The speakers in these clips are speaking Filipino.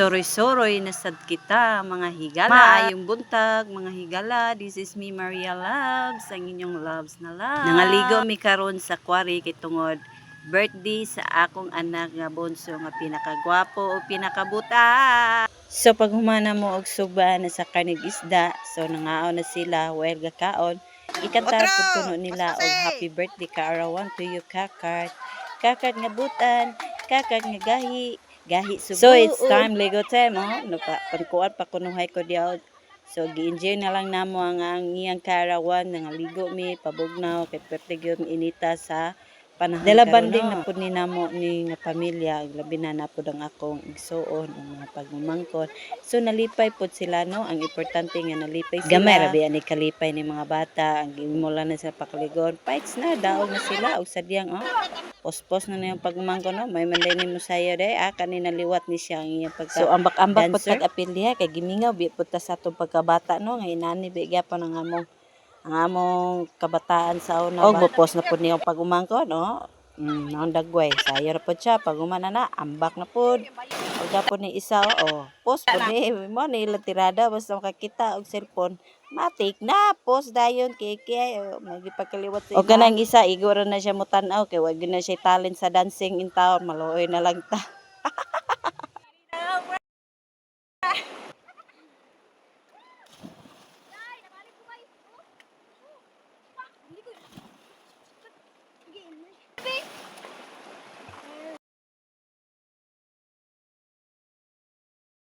Soroy-soroy nasad kita, mga higala. Maayong buntag, mga higala. This is me, Maria Loves, ang inyong loves na love. Nangaligo mi karon sa kwari kay tungod birthday sa akong anak nga bunso nga pinakagwapo o pinakabuta. So pag humana mo og suba na sa kanig isda, so nangaon na sila, well gakaon. Ikantar pud kuno nila og happy birthday ka arawan to you kakart. Kakart nga butan, kakart nga gahi, gahi subo. So it's time Lego time oh. No pa pankuan pa kunuhay ko diaw. So gi-enjoy na lang namo ang ang iyang karawan nga ligo mi pabugnaw kay pwerte gyud inita sa panahon Dala banding na pud ni namo ni nga pamilya labi na na pud ang akong igsuon ang mga pagmumangkon. So nalipay pud sila no ang importante nga nalipay sila. Gamay ra biya ni kalipay ni mga bata ang gimula na sa pakaligon. Fights na daog na sila og sadyang oh. Pospos na na yung pagmangkon no. May manday ni Musaya day. Ah kanina liwat ni siya ang iyang pagka So ambak-ambak pud tag apil diha kay gimingaw bi pud ta sa atong pagkabata no? Nga inani bi gyapon ang among ang among kabataan sa una Og mupos na pud niyang pagumangkon no. Mm, naon dagway. Sayo na pud siya pag umana na ambak na pud. Pagka ni isa oh, post pud ni mo ni ilang tirada basta makakita og cellphone. Matik na post dayon kay oh, magipagkaliwat sa O kanang isa iguro na siya mutan-aw kay wag na siya talent sa dancing in town maluoy na lang ta.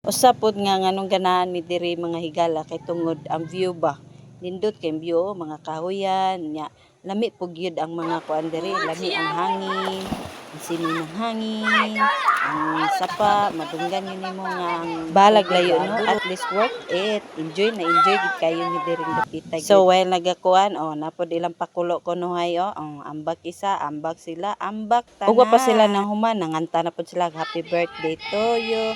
Usa pod nga nganong ganahan mi diri mga higala kay tungod ang view ba. Nindot kay view mga kahoyan nya lami pug gyud ang mga kuan diri, lami ang hangin, ang simoy ng hangin, ang sapa, madunggan yun nimo nga ang balag layo no, at least worth it. Enjoy na enjoy gid kayo ni diri dapita. So while nagakuan oh napod ilang pakulo kunuhay oh, oh ambak isa, ambak sila, ambak tanan. Ug wa pa sila nang human nanganta na pod sila happy birthday to you.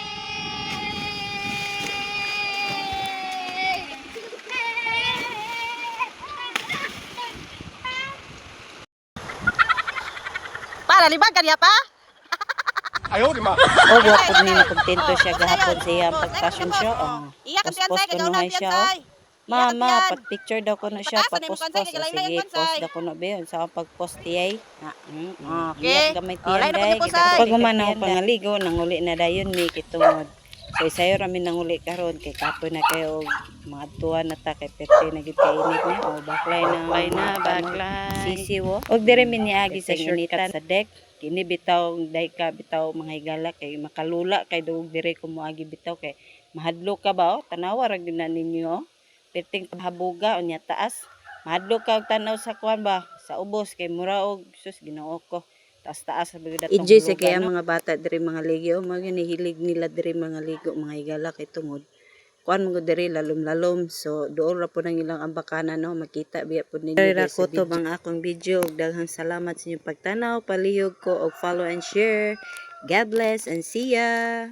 Para libag kaniya pa? Ayaw, di ma. O wa pud ni kontento siya gahapon sa iyang pag-fashion show. Oh. Kagaw na kunuhay siya oh. Mama, pag-picture daw ko na siya, pa-post-post. sige, post daw ko na ba yun. Sa pag-post tiyay. Na, mm, Okay. Iyak gamay Oh, tiyan pag-post, ay. Pag umanaw pangaligo, nanguli na dayon mi kitungod. So isayo rami nanguli karon kay kapoy na kayo og mga tuwa na ta kay perte na gid kainit niya o baklay na baklay na baklay. sisiwo. Og dire mi niagi sa shortcut sa deck kini bitaw day ka bitaw mga higala kay makalula kay dugog dire ko moagi bitaw kay mahadlo ka ba oh tanawa ra gyud na ninyo perting pahabuga unya taas. Mahadlo ka og tanaw sa kuan ba sa ubos kay mura og sus Ginoo ko taas taas sa kaya no? mga bata diri mga ligo mga hilig nila diri mga ligo mga higala kay tungod kuan mo diri lalom-lalom. So doon ra po nang ilang ambakana no? Makita biya po ninyo diri sa video. ang akong video. Ug daghang salamat sa inyong pagtanaw palihog ko og follow and share. God bless and see ya